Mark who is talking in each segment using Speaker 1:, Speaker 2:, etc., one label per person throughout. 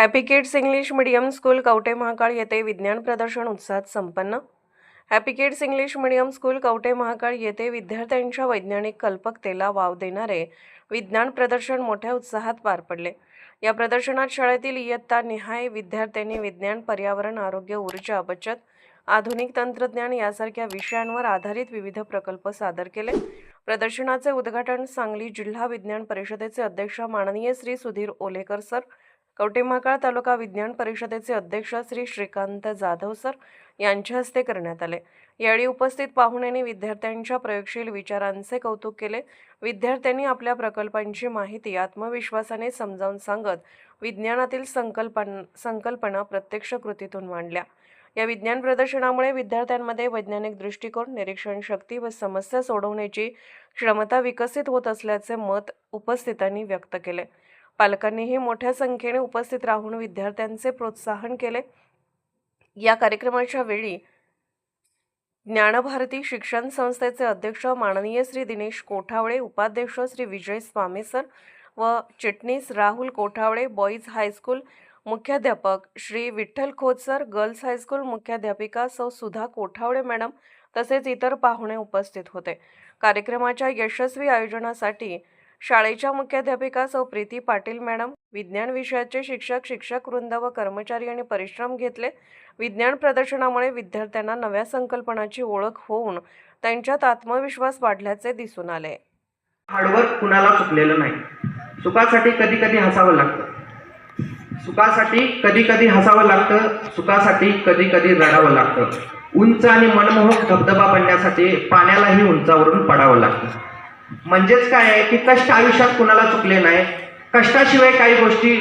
Speaker 1: Happy kids English medium school Kavathe Mahankal येथे विज्ञान प्रदर्शन उत्साहात संपन्न? Happy kids English medium school Kavathe Mahankal येथे विद्यार्थ्यांच्या वैज्ञानिक कल्पकतेला वाव देणारे विज्ञान प्रदर्शन मोठ्या उत्साहात पार पडले. या प्रदर्शनात शाळेतील इयत्ता निहाय विद्यार्थ्यांनी विज्ञान पर्यावरण आरोग्य ऊर्जा बचत आधुनिक तंत्रज्ञान यासारख्या विषयांवर आधारित विविध प्रकल्प सादर केले. प्रदर्शनाचे उद्घाटन सांगली जिल्हा विज्ञान परिषदेचे अध्यक्ष माननीय श्री सुधीर ओलेकर सर कवटे महाकाळ तालुका विज्ञान परिषदेचे अध्यक्ष श्री श्रीकांत जाधव सर यांच्या हस्ते करण्यात आले. यावेळी उपस्थित पाहुण्यांनी विद्यार्थ्यांच्या प्रयोगशील विचारांचे कौतुक केले. विद्यार्थ्यांनी आपल्या प्रकल्पांची माहिती आत्मविश्वासाने समजावून सांगत विज्ञानातील संकल्पन संकल्पना प्रत्यक्ष कृतीतून मांडल्या. या विज्ञान प्रदर्शनामुळे विद्यार्थ्यांमध्ये वैज्ञानिक दृष्टिकोन निरीक्षण शक्ती व समस्या सोडवण्याची क्षमता विकसित होत असल्याचे मत उपस्थितांनी व्यक्त केले. पालकांनीही मोठ्या संख्येने उपस्थित राहून विद्यार्थ्यांचे प्रोत्साहन केले. या कार्यक्रमाच्या वेळी ज्ञानभारती शिक्षण संस्थेचे अध्यक्ष माननीय श्री दिनेश कोठावळे उपाध्यक्ष श्री विजय स्वामी सर व चिटणीस Rahul Kothavale boys high school मुख्याध्यापक Shri Vitthal Khot sir girls high school मुख्याध्यापिका सौ सुधा कोठावळे मॅडम तसेच इतर पाहुणे उपस्थित होते. कार्यक्रमाच्या यशस्वी आयोजनासाठी शाळेच्या मुख्याध्यापिका सौ. प्रीती पाटील मॅडम विज्ञान विषयाचे शिक्षक शिक्षक वृंद व कर्मचारी यांनी परिश्रम घेतले. विज्ञान प्रदर्शनामुळे विद्यार्थ्यांना नव्या संकल्पनाची ओळख होऊन त्यांच्यात आत्मविश्वास वाढल्याचे दिसून आले.
Speaker 2: हार्डवर्क कुणाला चुकलेलं नाही. सुखासाठी कधी कधी हसावं लागतं. सुखासाठी कधी कधी हसावं लागतं सुखासाठी कधी कधी रडावं लागतं. उंच आणि मनमोहक धबधबा बनण्यासाठी पाण्यालाही उंचावरून पडावं लागतं. म्हणजेच काय आहे की कष्ट आयुष्यात कुणाला चुकले नाही कष्टाशिवाय काही गोष्टी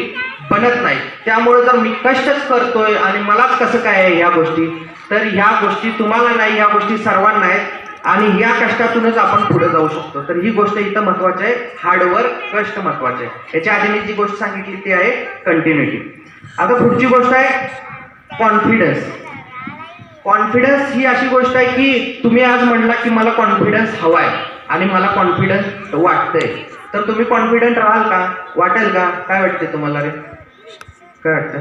Speaker 2: बनत नाही. त्यामुळे जर मी कष्टच करतोय आणि मलाच कसं काय आहे ह्या गोष्टी तर ह्या गोष्टी तुम्हाला नाही ह्या गोष्टी सर्वांना आहेत आणि या कष्टातूनच आपण पुढे जाऊ शकतो. तर ही गोष्ट इथं महत्वाची आहे. हार्डवर्क कष्ट महत्त्वाचे आहे. याच्या आधी मी जी गोष्ट सांगितली ती आहे कंटिन्युटी आता पुढची गोष्ट आहे कॉन्फिडन्स कॉन्फिडन्स ही अशी गोष्ट आहे की तुम्ही आज म्हणला की मला कॉन्फिडन्स हवा आहे आणि मला कॉन्फिडन्स वाटतंय. तर तुम्ही कॉन्फिडंट राहाल का? वाटेल का? काय वाटते तुम्हाला रे? काय वाटतं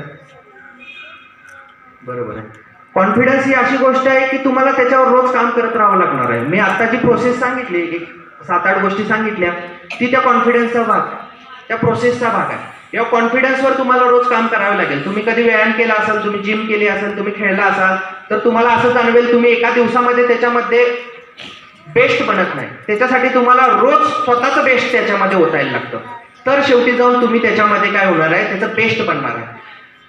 Speaker 2: बरोबर आहे. कॉन्फिडन्स ही अशी गोष्ट आहे की तुम्हाला त्याच्यावर रोज काम करत राहावं लागणार आहे. मी आता जी प्रोसेस सांगितली एक सात आठ गोष्टी सांगितल्या. ती त्या कॉन्फिडन्सचा भाग. त्या प्रोसेसचा भाग आहे. या कॉन्फिडन्सवर तुम्हाला रोज काम करावे लागेल. तुम्ही कधी व्यायाम केला असाल तुम्ही जिम केली असाल तुम्ही खेळला असाल तर तुम्हाला असं जाणवेल तुम्ही एका दिवसामध्ये त्याच्यामध्ये बेस्ट बनत नाही. त्याच्यासाठी तुम्हाला रोज स्वतःचं बेस्ट त्याच्यामध्ये ओतायला लागतं. तर शेवटी जाऊन तुम्ही त्याच्यामध्ये काय होणार आहे? त्याचं बेस्ट बनणार आहे.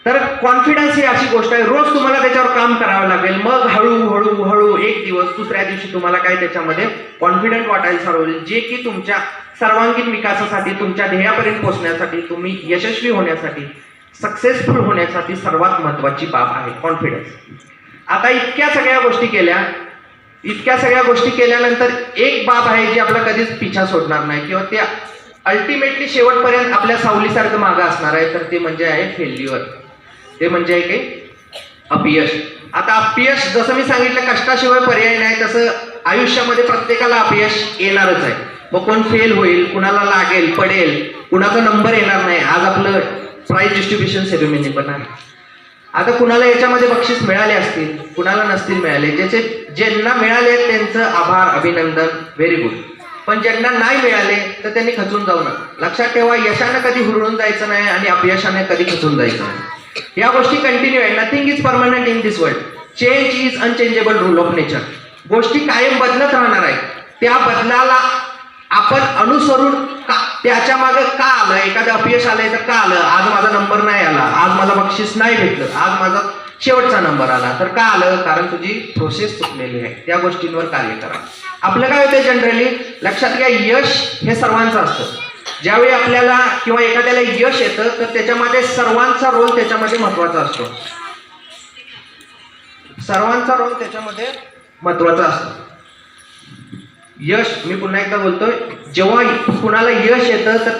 Speaker 2: तर कॉन्फिडन्स ही अशी गोष्ट आहे रोज तुम्हाला त्याच्यावर काम करावं लागेल. मग हळूहळू हळू एक दिवस दुसऱ्या दिवशी तुम्हाला काय त्याच्यामध्ये कॉन्फिडंट वाटायला चालू होईल. जे की तुमच्या सर्वांगीण विकासासाठी तुमच्या ध्येयापर्यंत पोहोचण्यासाठी तुम्ही यशस्वी होण्यासाठी सक्सेसफुल होण्यासाठी सर्वात महत्वाची बाब आहे कॉन्फिडन्स आता इतक्या सगळ्या गोष्टी केल्या इतक्या सगळ्या गोष्टी केल्यानंतर एक बाब आहे जी आपला कधीच पिछा सोडणार नाही किंवा ते अल्टिमेटली शेवटपर्यंत आपल्या सावलीसारखं मागं असणार आहे तर ते म्हणजे आहे फेल्युअर ते म्हणजे आहे काही अपयश. आता अपयश जसं मी सांगितलं कष्टाशिवाय पर्याय नाही तसं आयुष्यामध्ये प्रत्येकाला अपयश येणारच आहे. मग कोण फेल होईल कुणाला लागेल पडेल कुणाचा नंबर येणार नाही आज आपलं प्राईज डिस्ट्रीब्युशन सेरेमनी पण आहे. आता कुणाला याच्यामध्ये बक्षीस मिळाले असतील कुणाला नसतील मिळाले ज्याचे ज्यांना मिळाले त्यांचं आभार अभिनंदन व्हेरी गुड पण ज्यांना नाही मिळाले तर त्यांनी खचून जाऊ नका. लक्षात ठेवा यशानं कधी हुरळून जायचं नाही आणि अपयशाने कधी खचून जायचं नाही. या गोष्टी कंटिन्यू आहे nothing is permanent in this world change is unchangeable rule of nature गोष्टी कायम बदलत राहणार आहे त्या बदलाला आपण अनुसरून का त्याच्यामागे का आलं एखादं अपयश आलंय तर का आलं आज माझा नंबर नाही आला. आज माझा बक्षीस नाही भेटलं. आज माझा शेवटचा नंबर आला. तर का आलं कारण तुझी प्रोसेस चुकलेली आहे. त्या गोष्टींवर कार्य करा. आपलं काय होतं जनरली लक्षात घ्या यश हे सर्वांचं असतं. ज्यावेळी आपल्याला किंवा एखाद्याला यश येतं तर त्याच्यामध्ये सर्वांचा रोल त्याच्यामध्ये महत्त्वाचा असतो. सर्वांचा रोल त्याच्यामध्ये महत्त्वाचा असतो. यश मी पुन्हा एकदा बोलतोय. जेव्हा कुणाला यश येतं तर